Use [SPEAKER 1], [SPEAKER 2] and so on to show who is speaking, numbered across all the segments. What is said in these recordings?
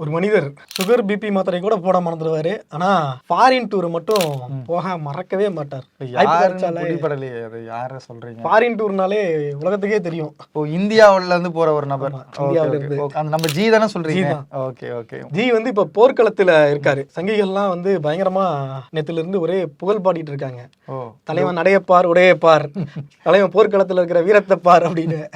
[SPEAKER 1] ஒரு மனிதர். Sugar BP மாத்திரை கூட போட மறந்துடுவாரு. ஆனா ஃபாரின் டூர் மட்டும் போக மறக்கவே மாட்டார்.
[SPEAKER 2] யார சொல்றீங்க?
[SPEAKER 1] ஃபாரின் டூர்னாலே உலகத்துக்கே தெரியும்.
[SPEAKER 2] ஓ இந்தியாவுல இருந்து போற ஒரு நபர்.
[SPEAKER 1] இந்தியாவுல. இருந்து.
[SPEAKER 2] நம்ம ஜி தானே சொல்றீங்க. Okay okay.
[SPEAKER 1] ஜி வந்து இப்ப போர்க்களத்துல இருக்காரு. சங்கிகள்லாம் வந்து பயங்கரமா நேத்துல இருந்து ஒரே புகழ் பாடிட்டு இருக்காங்க. தலைவன் நடையப்பார் உடையப்பார். தலைவன் போர்க்களத்துல இருக்கிற வீரத்தை பார் அப்படின்னு.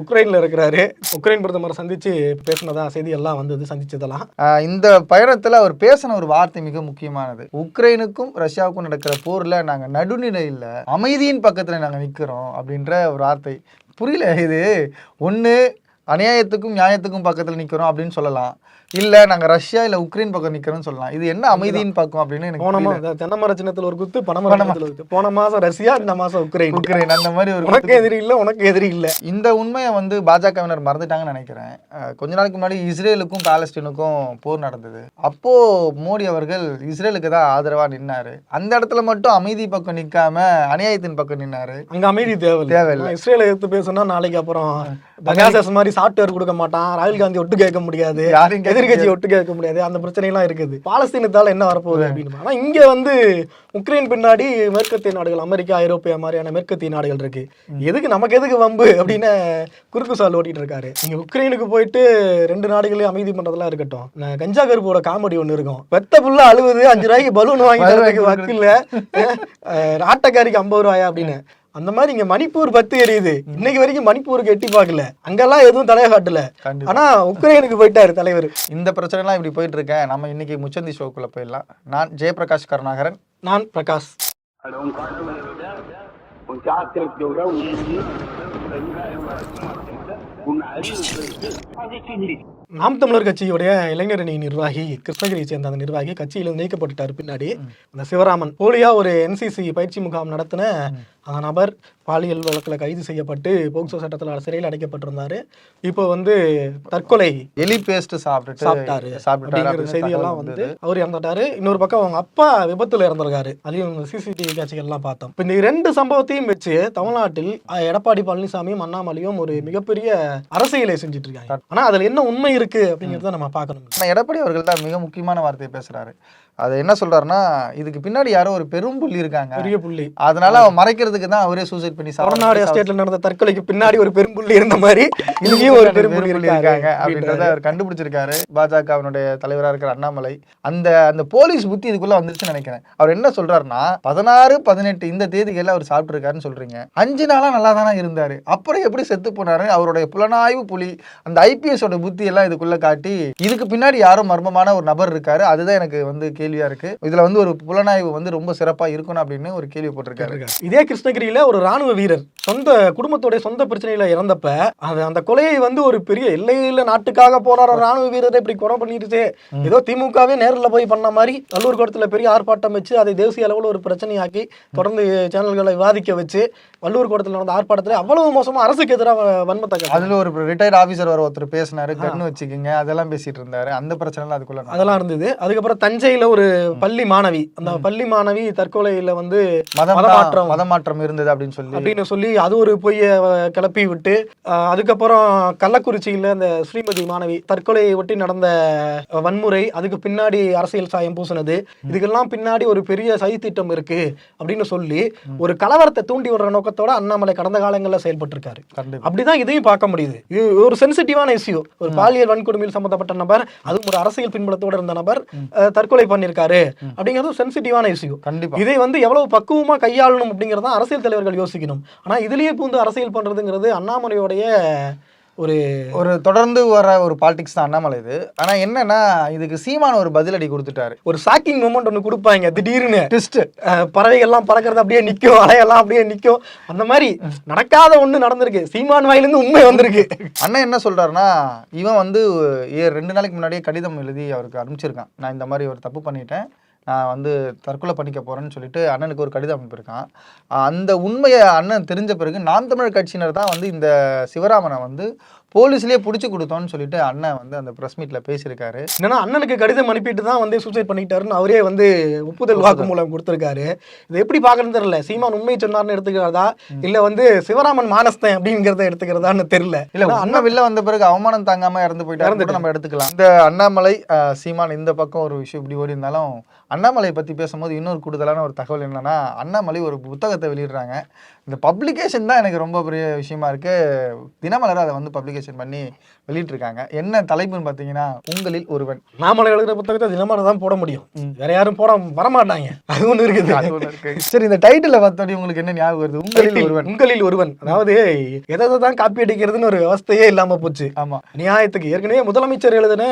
[SPEAKER 1] உக்ரைனில் இருக்கிறாரு. உக்ரைன் பிரதமரை சந்திச்சு பேசினதா செய்தி எல்லாம் வந்தது சந்திச்சதெல்லாம்.
[SPEAKER 2] இந்த பயணத்தில் அவர் பேசின ஒரு வார்த்தை மிக முக்கியமானது. உக்ரைனுக்கும் ரஷ்யாவுக்கும் நடக்கிற போரில் நாங்கள் நடுநிலையில் அமைதியின் பக்கத்தில் நாங்கள் நிற்கிறோம் அப்படின்ற ஒரு வார்த்தை. புரியல இது? ஒன்று அநியாயத்துக்கும் நியாயத்துக்கும் பக்கத்துல நிக்கிறோம் அப்படின்னு சொல்லலாம். இல்ல நாங்க ரஷ்யா இல்ல உக்ரைன் பக்கம் நிக்கிறோம்னு சொல்லலாம். இது என்ன அமைதியின் பக்கம் அப்படின்னு எனக்கு
[SPEAKER 1] போன. மாதம் தென்னை மர சின்னத்துல ஒரு குத்து குத்து. போன மாசம் ரஷ்யா இந்த மாசம் உக்ரைன்.
[SPEAKER 2] உக்ரைன் அந்த மாதிரி ஒரு
[SPEAKER 1] உனக்கு எதிரி இல்ல உனக்கு எதிரி இல்ல.
[SPEAKER 2] இந்த உண்மையை வந்து பாஜகவினர் மறந்துட்டாங்கன்னு நினைக்கிறேன். கொஞ்ச நாளைக்கு முன்னாடி இஸ்ரேலுக்கும் பாலஸ்தீனுக்கும் போர் நடந்தது. அப்போ மோடி அவர்கள் இஸ்ரேலுக்கு தான் ஆதரவா நின்னாரு. அந்த இடத்துல மட்டும் அமைதி பக்கம் நிக்காம அநியாயத்தின் பக்கம் நின்னாரு.
[SPEAKER 1] அங்க அமைதி தேவையில்லை.
[SPEAKER 2] தேவையில்லை.
[SPEAKER 1] இஸ்ரேலை எடுத்து பேசுனா நாளைக்கு அப்புறம் மாதிரி சாஃப்ட்வேர் கொடுக்க மாட்டான். ராகுல் காந்தி ஒட்டு கேட்க முடியாது. எதிர்கட்சி ஒட்டு கேட்க முடியாது. அந்த பிரச்சனை எல்லாம் இருக்குது. பாலஸ்தீனத்தால என்ன வரப்போகுது அப்படின்னு ஆனா இங்க வந்து உக்ரைன் பின்னாடி மேற்கத்திய நாடுகள் அமெரிக்கா ஐரோப்பியா மாதிரியான மேற்கத்திய நாடுகள் இருக்கு. எதுக்கு நமக்கு எதுக்கு வம்பு அப்படின்னு குறுக்கு சால் ஓட்டிட்டு இருக்காரு. நீங்க உக்ரைனுக்கு போயிட்டு ரெண்டு நாடுகளையும் அமைதி பண்றதெல்லாம் இருக்கட்டும். கஞ்சா கருப்போட காமெடி ஒண்ணு இருக்கும். வெத்த புள்ள அழுவுது அஞ்சு ரூபாய்க்கு பலூன் வாங்கி தரதுக்கு வக்கில்ல. ஆட்டக்காரிக்கு ஐம்பது ரூபாயா அப்படின்னு. அந்த மாதிரி இங்க மணிப்பூர் பத்து எரியுது. இன்னைக்கு வரைக்கும் மணிப்பூருக்கு எட்டி பார்க்கல. அங்கெல்லாம் எதுவும் தலைய காட்டல. ஆனா உக்ரைனுக்கு போயிட்டாரு தலைவர்.
[SPEAKER 2] இந்த பிரச்சனை எல்லாம் இப்படி போயிட்டு இருக்கேன் நம்ம இன்னைக்கு முச்சந்தி ஷோக்குள்ள போயிடலாம். நான் ஜெயபிரகாஷ் கருணாகரன்.
[SPEAKER 1] நான் பிரகாஷ்.
[SPEAKER 3] உன்
[SPEAKER 1] நாம் தமிழர் கட்சியுடைய இளைஞரணி நிர்வாகி கிருஷ்ணகிரியை சேர்ந்த அந்த நிர்வாகி கட்சியிலிருந்து நீக்கப்பட்டுட்டாரு பின்னாடி. அந்த சிவராமன் போலியா ஒரு என்சிசி பயிற்சி முகாம் நடத்தின அந்த நபர் பாலியல் வழக்கில் கைது செய்யப்பட்டு போக்சோ சட்டத்தில் சிறையில் அடைக்கப்பட்டிருந்தாரு. இப்போ வந்து தற்கொலை
[SPEAKER 2] எலி பேஸ்ட் சாப்பிட்டுட்டு
[SPEAKER 1] சாப்பிட்டாரு அப்படிங்கிற செய்தியெல்லாம் வந்து அவர் இறந்துட்டாரு. இன்னொரு பக்கம் அவங்க அப்பா விபத்துல இறந்திருக்காரு. அதையும் சிசிடிவி காட்சிகள்லாம் பார்த்தோம். இப்போ இந்த ரெண்டு சம்பவத்தையும் வச்சு தமிழ்நாட்டில் எடப்பாடி பழனிசாமியும் அண்ணாமலையும் ஒரு மிகப்பெரிய அரசியலை செஞ்சுட்டு இருக்காங்க. ஆனா அதுல என்ன உண்மை இருக்கு அப்படிங்கறத நம்ம பார்க்கணும்
[SPEAKER 2] ஆனா எடப்பாடி அவர்கள் தான் மிக முக்கியமான வார்த்தையை பேசுறாரு. அது என்ன சொல்றாருன்னா இதுக்கு பின்னாடி யாரோ ஒரு பெரும் புள்ளி இருக்காங்க.
[SPEAKER 1] பெரிய புள்ளி
[SPEAKER 2] அதனால அவன் மறைக்கிறதுக்கு தான் அவரே சூசைட் பண்ணி சாப்பிட்டு
[SPEAKER 1] எஸ்டேட்ல நடந்த தற்கொலைக்கு பின்னாடி ஒரு பெரும்புள்ளி இருந்த மாதிரி இங்கேயும் ஒரு பெரும்புள்ளி இருக்காங்க
[SPEAKER 2] அப்படின்றத அவர் கண்டுபிடிச்சிருக்காரு. பாஜகவினுடைய தலைவரா இருக்கிற அண்ணாமலை. அந்த அந்த போலீஸ் புத்தி இதுக்குள்ள வந்துருச்சுன்னு நினைக்கிறேன். அவர் என்ன சொல்றாருன்னா பதினாறு பதினெட்டு இந்த தேதிகள்ல அவர் சாப்பிட்டு இருக்காருன்னு சொல்றீங்க. அஞ்சு நாளா நல்லா தானே இருந்தாரு. அப்புறம் எப்படி செத்து போனாரு? அவருடைய புலனாய்வு புலி அந்த ஐபிஎஸ் ஓட புத்தி எல்லாம் இதுக்குள்ள காட்டி இதுக்கு பின்னாடி யாரோ மர்மமான ஒரு நபர் இருக்காரு. அதுதான் எனக்கு வந்து கேள்வியா இருக்கு. இதுல வந்து ஒரு புலனாய்வு வந்து ரொம்ப சிறப்பா இருக்கணும் அப்படின்னு ஒரு கேள்வி போட்டிருக்காரு.
[SPEAKER 1] இதே கிருஷ்ணகிரியில ஒரு ராணுவ வீரர் சொந்த குடும்பத்தோட சொந்த பிரச்சனையில இறந்தப்ப அது அந்த கொலையை வந்து ஒரு பெரிய எல்லையில நாட்டுக்காக போராடுற ராணுவ வீரரை இப்படி கொலை பண்ணிடுச்சு. ஏதோ திமுகவே நேர்ல போய் பண்ண மாதிரி நல்லூர் பெரிய ஆர்ப்பாட்டம் வச்சு அதை தேசிய அளவுல ஒரு பிரச்சனையாக்கி தொடர்ந்து சேனல்களை விவாதிக்க வச்சு வள்ளூர் கோட்டத்தில் நடந்த ஆர்ப்பாட்டத்துல அவ்வளவு மோசமா அரசுக்கு எதிராக வன்மத்தை.
[SPEAKER 2] அதுல ஒரு ரிட்டையர்ட் ஆபீசர் வர ஒருத்தர் பேசினாரு. கண்ணு வச்சுக்கோங்க. அதெல்லாம் பேசிட்டு இருந்தாரு. அந்த பிரச்சனை அதுக்குள்ள.
[SPEAKER 1] அதெல்லாம் இருந்தது. அதுக்கப்புறம் தஞ்சையில ஒரு பள்ளி மாணவி. அந்த பள்ளி மாணவி தற்கொலையில வந்து
[SPEAKER 2] மதம்
[SPEAKER 1] மதமாற்றம்.
[SPEAKER 2] மதமாற்றம் இருந்தது அப்படின்னு சொல்லி.
[SPEAKER 1] அப்படின்னு சொல்லி அது ஒரு பொய்ய கிளப்பி விட்டு அதுக்கப்புறம் கள்ளக்குறிச்சியில அந்த ஸ்ரீமதி மாணவி தற்கொலையை ஒட்டி நடந்த வன்முறை அதுக்கு பின்னாடி அரசியல் சாயம் பூசினது. இதுக்கெல்லாம் பின்னாடி ஒரு பெரிய சதித்திட்டம் இருக்கு அப்படின்னு சொல்லி ஒரு கலவரத்தை தூண்டி விடுற நோக்கத்தோட அண்ணாமலை கடந்த காலங்களில் செயல்பட்டு இருக்காரு அப்படிதான் இதையும் பார்க்க முடியுது. இது ஒரு சென்சிட்டிவான இஷ்யூ ஒரு பாலியல் வன்கொடுமையில் சம்பந்தப்பட்ட நபர் அதுவும் ஒரு அரசியல் பின்புலத்தோட இருந்த நபர் தற்கொலை பண்ணியிருக்காரு அப்படிங்கிறது சென்சிட்டிவான இஷ்யூ
[SPEAKER 2] கண்டிப்பா.
[SPEAKER 1] இதை வந்து எவ்வளவு பக்குவமா கையாளணும் அப்படிங்கறத அரசியல் தலைவர்கள் யோசிக்கணும். ஆனா இதுலயே பூந்து அரசியல் பண்றதுங்கிறது அண்ணாமலையோடைய ஒரு
[SPEAKER 2] ஒரு தொடர்ந்து வர ஒரு பாலிடிக்ஸ் தான் அண்ணாமலை இது. ஆனா என்னன்னா இதுக்கு சீமான் ஒரு பதிலடி கொடுத்துட்டாரு.
[SPEAKER 1] ஒரு ஷாக்கிங் மூமெண்ட் ஒன்று கொடுப்பாங்க. திடீர்னு
[SPEAKER 2] ட்விஸ்ட்
[SPEAKER 1] அஹ், பறவைகள்லாம் பறக்கிறது அப்படியே நிக்கும் அலையெல்லாம் அப்படியே நிக்கும். அந்த மாதிரி நடக்காத ஒண்ணு நடந்திருக்கு. சீமான் வாயிலிருந்து உண்மை வந்திருக்கு.
[SPEAKER 2] அண்ணன் என்ன சொல்றாருன்னா இவன் வந்து ஏ ரெண்டு நாளைக்கு முன்னாடியே கடிதம் எழுதி அவருக்கு அனுப்பிச்சிருக்கான். நான் இந்த மாதிரி ஒரு தப்பு பண்ணிட்டேன். நான் வந்து தற்கொலை பண்ணிக்க போகிறேன்னு சொல்லிட்டு அண்ணனுக்கு ஒரு கடிதம் அனுப்பியிருக்கான். அந்த உண்மையை அண்ணன் தெரிஞ்ச பிறகு நாம் தமிழர் கட்சியினர் தான் வந்து இந்த சிவராமனை வந்து போலீஸ்லயே புடிச்சு கொடுத்தோம்னு சொல்லிட்டு அண்ணன் வந்து அந்த பிரஸ் மீட்ல பேசியிருக்காரு.
[SPEAKER 1] என்னன்னா அண்ணனுக்கு கடிதம் அனுப்பிட்டு தான் வந்து சூசைட் பண்ணிக்கிட்டாருன்னு அவரே வந்து ஒப்புதல் வாக்குமூலம் கொடுத்திருக்காரு. இதை எப்படி பாக்குறதுன்னு தெரியல. சீமான் உண்மை சொன்னார்னு எடுத்துக்கிறதா? இல்ல வந்து சிவராமன் மானஸ்தன் அப்படிங்கிறத எடுத்துக்கிறதான்னு தெரியல.
[SPEAKER 2] இல்ல அண்ணா வெளில வந்த பிறகு அவமானம் தாங்காம இறந்து போயிட்டாரு நம்ம எடுத்துக்கலாம். இந்த அண்ணாமலை சீமான் இந்த பக்கம் ஒரு விஷயம் இப்படி ஓடி இருந்தாலும் அண்ணாமலை பத்தி பேசும்போது இன்னொரு கூடுதலான ஒரு தகவல் என்னன்னா அண்ணாமலை ஒரு புத்தகத்தை வெளியிடுறாங்க. இந்த பப்ளிகேஷன் தான் எனக்கு ரொம்ப பெரிய விஷயமா இருக்கு. தினமலர் அதை வந்து பப்ளிகேஷன் பண்ணி வெளியிட்டிருக்காங்க. என்ன தலைப்புன்னு பாத்தீங்கன்னா உங்களில் ஒருவன்.
[SPEAKER 1] நாமளை எழுதுற புத்தகத்தை தினமான தான் போட முடியும். வேற யாரும் போட வரமாட்டாங்க. அது ஒண்ணு இருக்குது.
[SPEAKER 2] சரி இந்த டைட்டில பார்த்தோடி உங்களுக்கு என்ன ஞாபகம் வருது? உங்களில் ஒருவன்.
[SPEAKER 1] உங்களில் ஒருவன். அதாவது எதை தான் காப்பி அடிக்கிறதுன்னு ஒரு அவஸ்தையே இல்லாம போச்சு.
[SPEAKER 2] ஆமா.
[SPEAKER 1] நியாயத்துக்கு ஏற்கனவே முதலமைச்சர் எழுதின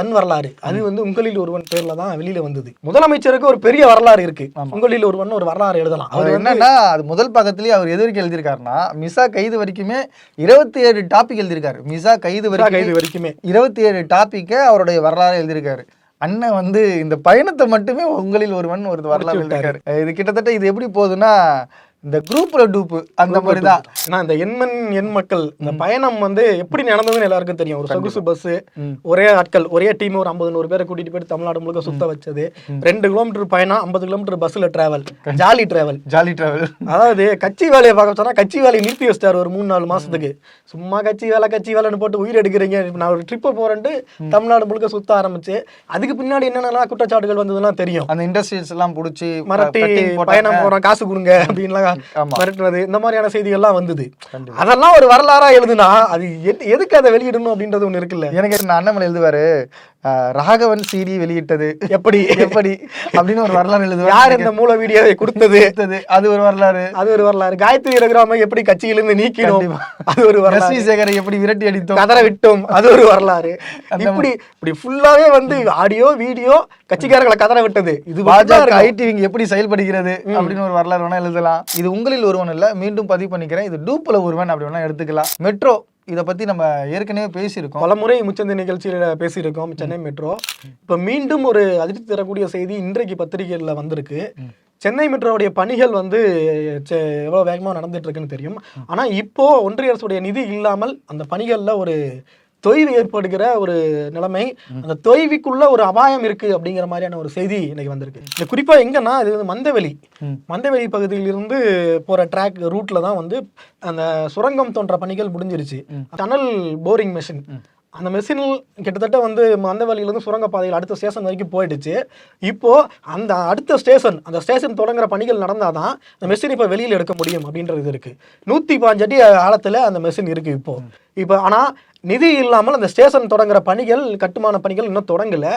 [SPEAKER 1] தன் வரலாறு. அது வந்து உங்களில் ஒருவன் பேர்ல தான் வெளியில வந்தது. முதலமைச்சருக்கு ஒரு பெரிய வரலாறு இருக்கு. உங்களில் ஒருவன் ஒரு வரலாறு எழுதலாம்.
[SPEAKER 2] அவர் என்னன்னா அது முதல் பக்கத்துலயே அவர் எது வரைக்கும் எழுதியிருக்காருன்னா மிசா கைது வரைக்குமே இருபத்தி ஏழு டாபிக் எழுதியிருக்காரு. மிசா கைது வரைக்கும்
[SPEAKER 1] கைது வரைக்குமே.
[SPEAKER 2] இருபத்தி ஏழு டாபிக்கை அவருடைய வரலாறு எழுதியிருக்காரு. அண்ணன் வந்து இந்த பயணத்தை மட்டுமே உங்களில் ஒருவன் ஒரு வரலாறு எழுதியிருக்காரு. இது கிட்டத்தட்ட இது எப்படி போகுதுன்னா இந்த குரூப்ல டூப்பு அந்த மாதிரி தான்
[SPEAKER 1] ஏன்னா இந்த எண்மண் எண் மக்கள் இந்த பயணம் வந்து எப்படி நடந்ததுன்னு எல்லாருக்கும் தெரியும். ஒரு சொகுசு பஸ் ஒரே ஆட்கள் ஒரே டீம் ஒரு ஐம்பது நூறு பேரை கூட்டிட்டு போயிட்டு தமிழ்நாடு முழுக்க சுத்த வச்சது. ரெண்டு கிலோமீட்டர் பயணம் ஐம்பது கிலோமீட்டர் பஸ்ல travel jolly travel
[SPEAKER 2] jolly travel
[SPEAKER 1] அதாவது கட்சி வேலையை பார்க்க சொன்னா கட்சி வேலையை நிறுத்தி வச்சிட்டாரு ஒரு மூணு நாலு மாசத்துக்கு. சும்மா கட்சி வேலை கட்சி வேலைன்னு போட்டு உயிர் எடுக்கிறீங்க. நான் ஒரு ட்ரிப்பு போறேன்ட்டு தமிழ்நாடு முழுக்க சுத்த ஆரம்பிச்சு அதுக்கு பின்னாடி என்னென்னலாம் குற்றச்சாட்டுகள் வந்ததுலாம் தெரியும்.
[SPEAKER 2] அந்த இண்டஸ்ட்ரீஸ் எல்லாம் புடிச்சு
[SPEAKER 1] மிரட்டி. பயணம் போறோம் காசு கொடுங்க அப்படின்லாம்
[SPEAKER 2] ஆமா.
[SPEAKER 1] மிரட்டுறது இந்த மாதிரியான செய்திகள்லாம் வந்தது. அதெல்லாம் ஒரு வரலாறா எழுதுனா அது எது- எதுக்கு அதை வெளியிடணும் அப்படின்றது ஒண்ணு இருக்குல்ல?
[SPEAKER 2] எனக்கு என்ன அண்ணாமலை எழுதுவாரு ராகவன் சிடி வெளியிட்டது.
[SPEAKER 1] எப்படி?
[SPEAKER 2] எப்படி? அப்படின்னு ஒரு வரலாறு எழுதுவாரு.
[SPEAKER 1] யார் இந்த மூல வீடியோவை கொடுத்தது?
[SPEAKER 2] அது ஒரு வரலாறு.
[SPEAKER 1] அது ஒரு வரலாறு. காயத்ரி ரகுராம எப்படி கட்சியிலிருந்து நீக்கினோம். அது ஒரு வரலாறு.
[SPEAKER 2] சேகரை எப்படி விரட்டி அடித்தோம்?
[SPEAKER 1] கதற விட்டோம். அது ஒரு வரலாறு. இப்படி இப்படி ஃபுல்லாவே வந்து ஆடியோ வீடியோ கட்சிக்காரர்களை கதற விட்டது. இது
[SPEAKER 2] பாஜக
[SPEAKER 1] பாஜக
[SPEAKER 2] ஐடி விங் எப்படி செயல்படுகிறது அப்படின்னு ஒரு வரலாறு வேணா எழுதலாம். இது உங்களில் ஒருவன் இல்ல மீண்டும் பதிவு பண்ணிக்கிறேன். இது டூப்ல ஒருவன் அப்படி வேணா எடுத்துக்கலாம். மெட்ரோ இத பத்தி நம்ம ஏற்கனவே பேசியிருக்கோம்.
[SPEAKER 1] பலமுறை முச்சந்தி நிகழ்ச்சியில பேசியிருக்கோம் சென்னை மெட்ரோ. இப்ப மீண்டும் ஒரு அதிர்ச்சி தரக்கூடிய செய்தி இன்றைக்கு பத்திரிகைகளில் வந்திருக்கு. சென்னை மெட்ரோவுடைய பணிகள் வந்து செ- எவ்வளவு வேகமா நடந்துட்டு இருக்குன்னு தெரியும். ஆனா இப்போ ஒன்றிய அரசுடைய நிதி இல்லாமல் அந்த பணிகள்ல ஒரு தொய்வு ஏற்படுகிற ஒரு நிலைமை அந்த தொய்வுக்குள்ள ஒரு அபாயம் இருக்கு அப்படிங்கிற மாதிரியான ஒரு செய்தி இன்னைக்கு வந்திருக்கு. இது குறிப்பா எங்கன்னா இது வந்து மந்தவெளி. மந்தவெளி பகுதியிலிருந்து போற ட்ராக் ரூட்ல தான் வந்து அந்த சுரங்கம் தோன்ற பணிகள் முடிஞ்சிருச்சு. டனல் போரிங் மெஷின் அந்த மெஷினில் கிட்டத்தட்ட வந்து மந்தவெளியிலேருந்து சுரங்கப்பாதையில் அடுத்த ஸ்டேஷன் வரைக்கும் போயிடுச்சு. இப்போ அந்த அடுத்த ஸ்டேஷன் அந்த ஸ்டேஷன் தொடங்குற பணிகள் நடந்தாதான் அந்த மெஷின் இப்போ வெளியில் எடுக்க முடியும் அப்படின்றது இருக்கு. நூற்றி பாஞ்சு அடி ஆழத்தில் அந்த மெஷின் இருக்கு இப்போ. இப்போ ஆனால் நிதி இல்லாமல் அந்த ஸ்டேஷன் தொடங்குற பணிகள் கட்டுமான பணிகள் இன்னும் தொடங்கல.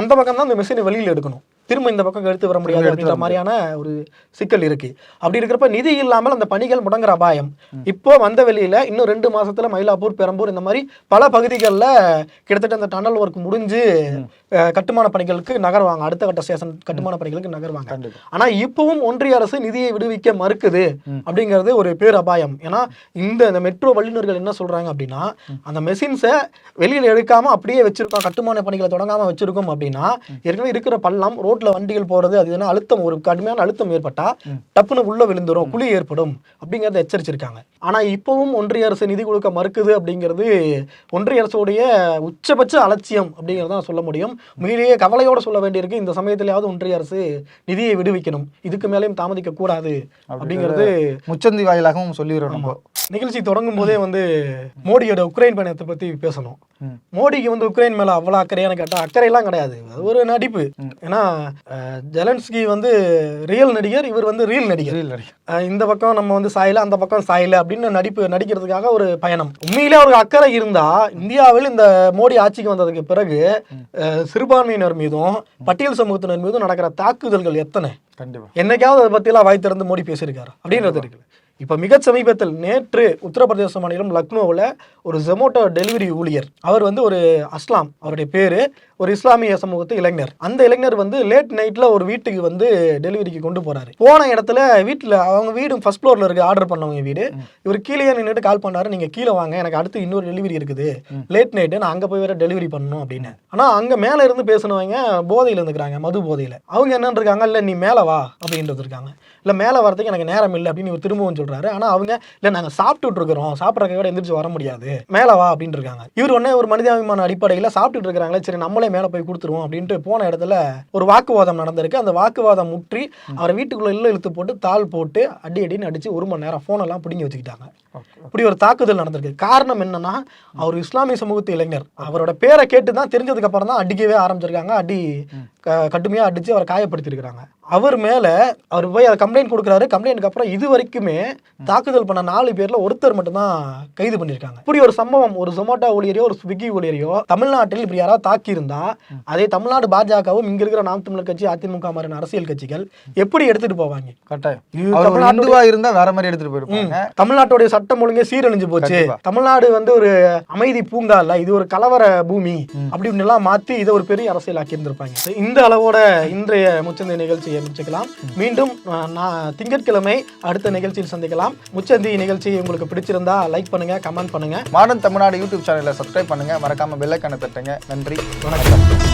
[SPEAKER 1] அந்த பக்கம் தான் அந்த மெஷினை வெளியில் எடுக்கணும். திரும்ப இந்த பக்கம் எடுத்து வர முடியாது அப்படின்ற மாதிரியான ஒரு சிக்கல் இருக்கு. அப்படி இருக்கிறப்ப நிதி இல்லாமல் அந்த பணிகள் முடங்குற அபாயம். இப்போ வந்த வெளியில இன்னும் ரெண்டு மாசத்துல மயிலாப்பூர் பெரம்பூர் இந்த மாதிரி பல பகுதிகளில் கிட்டத்தட்ட அந்த டனல் ஒர்க் முடிஞ்சு கட்டுமான பணிகளுக்கு நகர்வாங்க அடுத்த கட்ட ஸ்டேஷன் கட்டுமான பணிகளுக்கு நகர்வாங்க. ஆனா இப்பவும் ஒன்றிய அரசு நிதியை விடுவிக்க மறுக்குது அப்படிங்கிறது ஒரு பேர் அபாயம். ஏன்னா இந்த இந்த மெட்ரோ வல்லுநர்கள் என்ன சொல்றாங்க அப்படின்னா அந்த மெஷின்ஸை வெளியில எடுக்காம அப்படியே வச்சிருக்கோம் கட்டுமான பணிகளை தொடங்காம வச்சிருக்கோம் அப்படின்னா ஏற்கனவே இருக்கிற பள்ளம் ரோட்ல வண்டிகள் போறது அது என்ன அழுத்தம் ஒரு கடுமையான அழுத்தம் ஏற்பட்டா டப்புன்னு உள்ள விழுந்துரும் குழி ஏற்படும் அப்படிங்கறத எச்சரிச்சிருக்காங்க. ஆனா இப்பவும் ஒன்றிய அரசு நிதி கொடுக்க மறுக்குது அப்படிங்கிறது ஒன்றிய அரசுடைய உச்சபட்ச அலட்சியம் அப்படிங்கிறத சொல்ல முடியும். உண்மையிலேயே கவலையோட சொல்ல வேண்டியிருக்கு இந்த சமயத்திலேயாவது ஒன்றிய அரசு நிதியை விடுவிக்கணும். இதுக்கு மேலேயும் தாமதிக்க கூடாது அப்படிங்கிறது
[SPEAKER 2] முச்சந்தி வாயிலாகவும் சொல்லிடுறோம் நம்ம
[SPEAKER 1] நிகழ்ச்சி தொடங்கும் போதே வந்து மோடியோட உக்ரைன் பயணத்தை பத்தி பேசணும். மோடிக்கு வந்து உக்ரைன் மேல அவ்வளவு அக்கறையான்னு கேட்டா அக்கறையெல்லாம் கிடையாது. அது ஒரு நடிப்பு. ஏன்னா ஜெலன்ஸ்கி வந்து ரியல் நடிகர் இவர் வந்து ரியல் நடிகர்.
[SPEAKER 2] இல்ல
[SPEAKER 1] அஹ், இந்த பக்கம் நம்ம வந்து சாயல அந்த பக்கம் சாயல அப்படின்னு நடிப்பு நடிக்கிறதுக்காக ஒரு பயணம். உண்மையிலே அவருக்கு அக்கறை இருந்தா இந்தியாவில் இந்த மோடி ஆட்சிக்கு வந்ததுக்கு பிறகு சிறுபான்மையினர் மீதும் பட்டியல் சமூகத்தினர் மீதும் நடக்கிற தாக்குதல்கள் எத்தனை?
[SPEAKER 2] கண்டிப்பா.
[SPEAKER 1] என்னைக்காவது அதை பற்றியெல்லாம் வாய் திறந்து மோடி பேசியிருக்காரு? அப்படின்றது இருக்கு இப்போ மிக சமீபத்தில் நேற்று உத்தரப்பிரதேச மாநிலம் லக்னோவில் ஒரு ஜொமோட்டோ டெலிவரி ஊழியர். அவர் வந்து ஒரு அஸ்லாம் அவருடைய பேர் ஒரு இஸ்லாமிய சமூகத்து இளைஞர். அந்த இளைஞர் வந்து லேட் நைட்டில் ஒரு வீட்டுக்கு வந்து டெலிவரிக்கு கொண்டு போறாரு. போன இடத்துல வீட்டில் அவங்க வீடு ஃபர்ஸ்ட் ஃப்ளோரில் இருக்கு ஆர்டர் பண்ணவங்க வீடு. இவர் கீழே நின்றுட்டு கால் பண்ணாரு நீங்கள் கீழே வாங்க எனக்கு அடுத்து இன்னொரு டெலிவரி இருக்குது. லேட் நைட்டு நான் அங்கே போய் வேற டெலிவரி பண்ணணும் அப்படின்னு. ஆனால் அங்கே மேலே இருந்து பேசினவங்க போதையில் இருந்துக்கிறாங்க மது போதையில். அவங்க என்ன இருக்காங்க இல்லை நீ மேலே வா அப்படின்றது இருக்காங்க. இல்லை மேலே வரதுக்கு எனக்கு நேரம் இல்லை அப்படின்னு இவர் திரும்பவும் சொல்றாரு. கூப்பிடுறாரு ஆனா அவங்க இல்ல நாங்க சாப்பிட்டுட்டு இருக்கிறோம் சாப்பிட்றக்க கூட எந்திரிச்சு வர முடியாது. மேல வா அப்படின்னு இருக்காங்க இவர் உடனே ஒரு மனிதாபிமான அடிப்படையில சாப்பிட்டுட்டு இருக்காங்களே சரி நம்மளே மேல போய் கொடுத்துருவோம் அப்படின்ட்டு போன இடத்துல ஒரு வாக்குவாதம் நடந்திருக்கு. அந்த வாக்குவாதம் முற்றி அவரை வீட்டுக்குள்ள இல்ல இழுத்து போட்டு தாள் போட்டு அடி அடின்னு அடிச்சு ஒரு மணி நேரம் போன் எல்லாம் பிடுங்கி வச்சுக்கிட்டாங்க. இப்படி ஒரு தாக்குதல் நடந்திருக்கு. காரணம் என்னன்னா அவர் இஸ்லாமிய சமூகத்து இளைஞர். அவரோட பேரை கேட்டு தான் தெரிஞ்சதுக்கு அப்புறம் தான் அடிக்கவே ஆரம்பிச்சிருக்காங்க. அடி க- கடுமையா அடிச்சு அவரை காயப்படுத்திருக்காங்க அவர் மேல அவர் போய் அதை கம்ப்ளைண்ட் கொடுக்குறாரு. கம்ப்ளைண்ட்க்கு அப்புறம் இது வரைக்குமே தாக்குதல் பண்ண நாலு பேர்ல ஒருத்தர் மட்டும்தான் கைது பண்ணியிருக்காங்க. இப்படி ஒரு சம்பவம் ஒரு ஜொமேட்டோ ஊழியரையோ ஒரு ஸ்விக்கி ஊழியரையோ தமிழ்நாட்டில் இப்படி யாராவது தாக்கியிருந்தா அதே தமிழ்நாடு பாஜகவும் இங்க இருக்கிற நாம் தமிழர் கட்சி அதிமுக மாதிரியான அரசியல் கட்சிகள் எப்படி எடுத்துட்டு போவாங்க?
[SPEAKER 2] கட்டாயம்.
[SPEAKER 1] இது
[SPEAKER 2] அவர் ஒரு
[SPEAKER 1] தமிழ்நாட்டுடைய-
[SPEAKER 2] இந்துவா இருந்தா வேற மாதிரி எடுத்துட்டு போயிருப்பாங்க.
[SPEAKER 1] தமிழ்நாட்டுடைய சட்டம் ஒழுங்கே சீரழிஞ்சு போச்சு. தமிழ்நாடு வந்து ஒரு அமைதி பூங்கா இல்ல இது ஒரு கலவர பூமி அப்படின்னு எல்லாம் மாத்தி இதை ஒரு பெரிய அரசியலாக்கி இருந்திருப்பாங்க. இந்த அளவோட இன்றைய முச்சந்தி நிகழ்ச்சியை முடிச்சுக்கலாம். மீண்டும் நான் திங்கட்கிழமை அடுத்த நிகழ்ச்சியில் சந்திக்கலாம். முச்சந்தி நிகழ்ச்சி உங்களுக்கு பிடிச்சிருந்தா லைக் பண்ணுங்க கமெண்ட் பண்ணுங்க.
[SPEAKER 2] மாடர்ன் தமிழ்நாடு யூடியூப் சேனலை சப்ஸ்கிரைப் பண்ணுங்க. மறக்காம பெல் தட்டுங்க. நன்றி வணக்கம்.